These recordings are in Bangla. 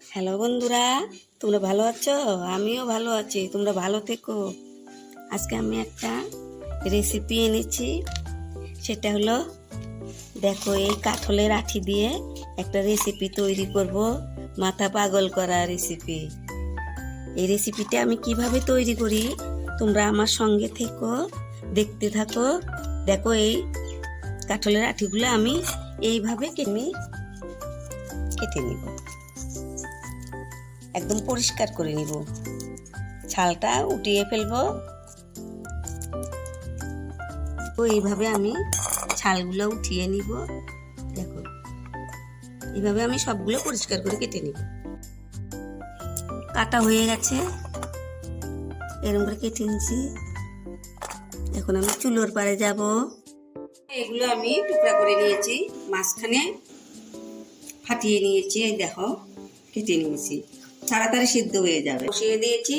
হ্যালো বন্ধুরা, তোমরা ভালো আছো? আমিও ভালো আছি, তোমরা ভালো থেকো। আজকে আমি একটা রেসিপি এনেছি, সেটা হলো, দেখো এই কাঠলের আঠি দিয়ে একটা রেসিপি তৈরি করব, মাথা পাগল করা রেসিপি এই রেসিপিটা আমি কীভাবে তৈরি করি, তোমরা আমার সঙ্গে থেকো, দেখতে থাকো। দেখো এই কাঠলের আঠিগুলো আমি এইভাবে আমি কেটে নিব। একদম পরিষ্কার করে নিব। ছালটা উঠিয়ে ফেলব। তো এইভাবে আমি ছালগুলো উঠিয়ে নিব। দেখো, এইভাবে আমি সবগুলো পরিষ্কার করে কেটে নিব। কাটা হয়ে গেছে। এরকম করে কেটে নিছি এখন আমি চুলোর পাড়ে যাব। এগুলো আমি টুকরা করে নিয়েছি। মাঝখানে ফাটিয়ে নিয়েছি। দেখো, কেটে নিয়েছি। তাড়াতাড়ি সিদ্ধ হয়ে যাবে। বসিয়ে দিয়েছি,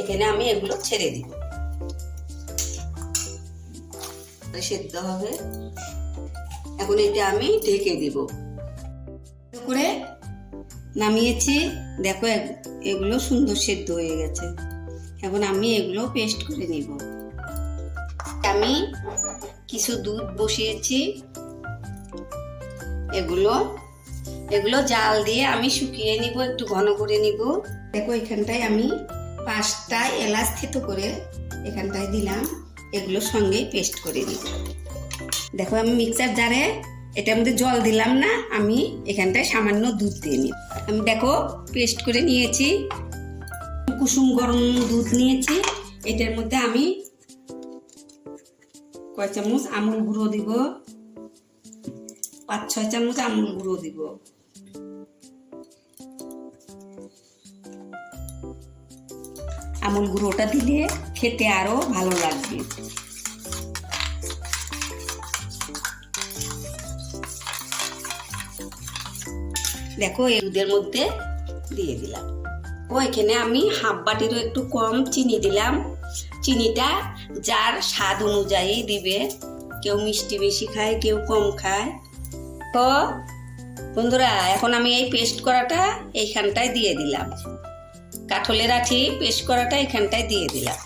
এখানে আমি এগুলো ছেড়ে দিব। সেদ্ধ হবে। এখন এটা আমি ঢেকে দিব। করে নামিয়েছি। দেখো এগুলো সুন্দর সেদ্ধ হয়ে গেছে। এখন আমি এগুলো পেস্ট করে নিব। আমি কিছু দুধ বসিয়েছি। এগুলো এগুলো জাল দিয়ে আমি শুকিয়ে নিব, একটু ঘন করে নিব। দেখো, এখানটায় আমি পাঁচটা এলাচ থেতো করে এখানটায় দিলাম। এগুলো সঙ্গে পেস্ট করে নিব। দেখো, আমি মিক্সার জারে এটার মধ্যে জল দিলাম না, আমি এখানটায় সামান্য দুধ দিয়ে নিব। আমি দেখো পেস্ট করে নিয়েছি। কুসুম গরম দুধ নিয়েছি। এটার মধ্যে আমি কয় চামচ আমুল গুঁড়ো দিব। পাঁচ ছয় চামচ আমুল গুঁড়ো দিব। আমুল গুঁড়োটা দিলে খেতে আরও ভালো লাগবে। দেখো এই দুধের মধ্যে দিয়ে দিলাম। ও, এখানে আমি হাফ বাটিরও একটু কম চিনি দিলাম। চিনিটা যার স্বাদ অনুযায়ী দিবে। কেউ মিষ্টি বেশি খায়, কেউ কম খায়। তো বন্ধুরা, এখন আমি এই পেস্ট করাটা এইখানটায় দিয়ে দিলাম। কাঠলের আঠি পেস্ট করাটা এখানটায় দিয়ে দিলাম।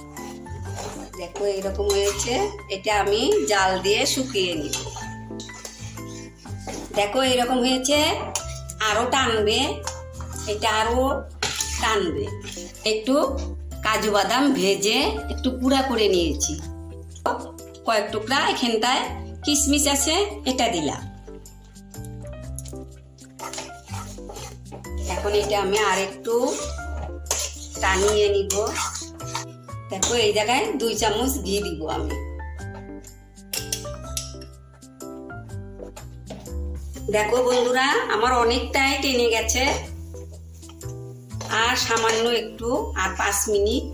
দেখো এরকম হয়েছে, এটা আমি জাল দিয়ে শুকিয়ে নিব। দেখো এরকম হয়েছে, আরও টানবে, এটা আরও টানবে। একটু কাজু বাদাম ভেজে একটু পুরা করে নিয়েছি। কয়েক টুকরা এখানটায় কিশমিশ আছে, এটা দিলাম। এখন এটা আমি আর একটু টানিয়ে নিব। দেখো, এই জায়গায় দুই চামচ ঘি দিব আমি। দেখো বন্ধুরা, আমার অনেকটাই টেনে গেছে। আর সামান্য একটু, আর পাঁচ মিনিট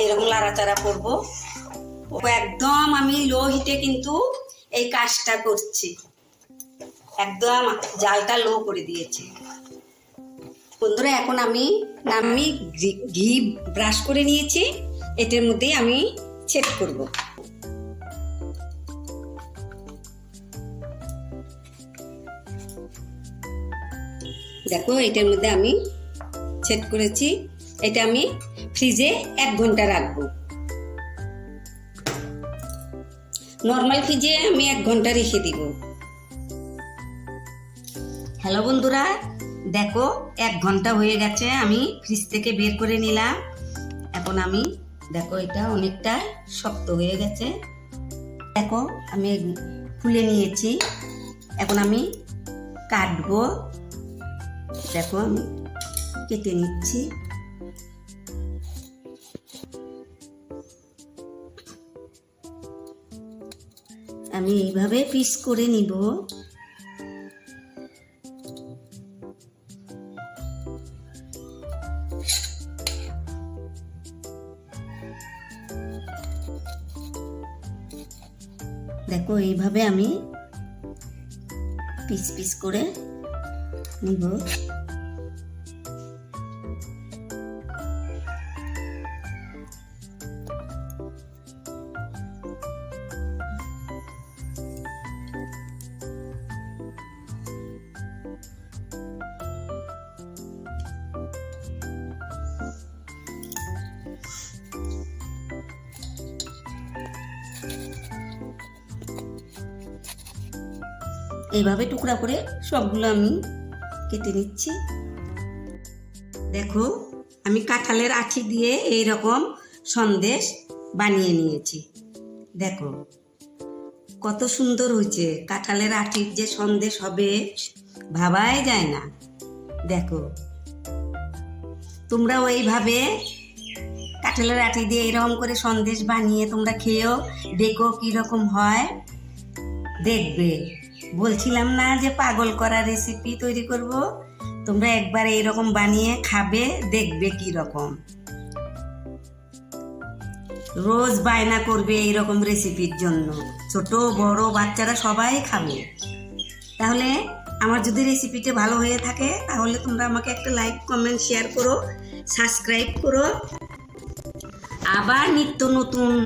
এরকম লাড়াচাড়া করব। একদম আমি লো হিটে কিন্তু এই কাজটা করছি। একদম জালটা লো করে দিয়েছি। বন্ধুরা, এখন আমি আমি ঘি- ব্রাশ করে নিয়েছি। এটার মধ্যেই আমি সেট করব। দেখো, এটার মধ্যে আমি সেট করেছি। এটা আমি ফ্রিজে এক ঘণ্টা রাখব। নর্মাল ফ্রিজে আমি এক ঘণ্টা রেখে দিব। হ্যালো বন্ধুরা দেখো, এক ঘণ্টা হয়ে গেছে, আমি ফ্রিজ থেকে বের করে নিলাম। এখন আমি, দেখো, এটা অনেকটা শক্ত হয়ে গেছে। দেখো, আমি খুলে নিয়েছি। এখন আমি কাটবো। দেখো, আমি কেটে নিচ্ছি। আমি এইভাবে পিস করে নিব। দেখো এইভাবে আমি পিস পিস করে নিব। এইভাবে টুকরা করে সবগুলো আমি কেটে নিচ্ছি। দেখো, আমি কাঁঠালের আঠি দিয়ে এই রকম সন্দেশ বানিয়ে নিয়েছি। দেখো, কত সুন্দর হয়েছে। কাঁঠালের আঠির যে সন্দেশ হবে, ভাবাই যায় না। দেখো তোমরাও এইভাবে কাঁঠালের আঠি দিয়ে এরকম করে সন্দেশ বানিয়ে তোমরা খেয়েও, দেখো কীরকম হয়। দেখবে। বলছিলাম না যে পাগল করা রেসিপি তৈরি করব? তোমরা একবার এইরকম বানিয়ে খাবে, দেখবে কি রকম রোজ বায়না করবে এইরকম রেসিপির জন্য। ছোট, বড় বাচ্চারা সবাই খাবে। তাহলে আমার যদি রেসিপিটা ভালো হয়ে থাকে, তাহলে তোমরা আমাকে একটা লাইক কমেন্ট শেয়ার করো সাবস্ক্রাইব করো। আবার নিত্য নতুন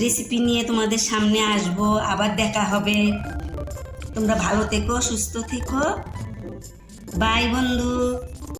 রেসিপি নিয়ে তোমাদের সামনে আসব, আবার দেখা হবে। তোমরা ভালো থেকো, সুস্থ থেকো। বাই বন্ধু।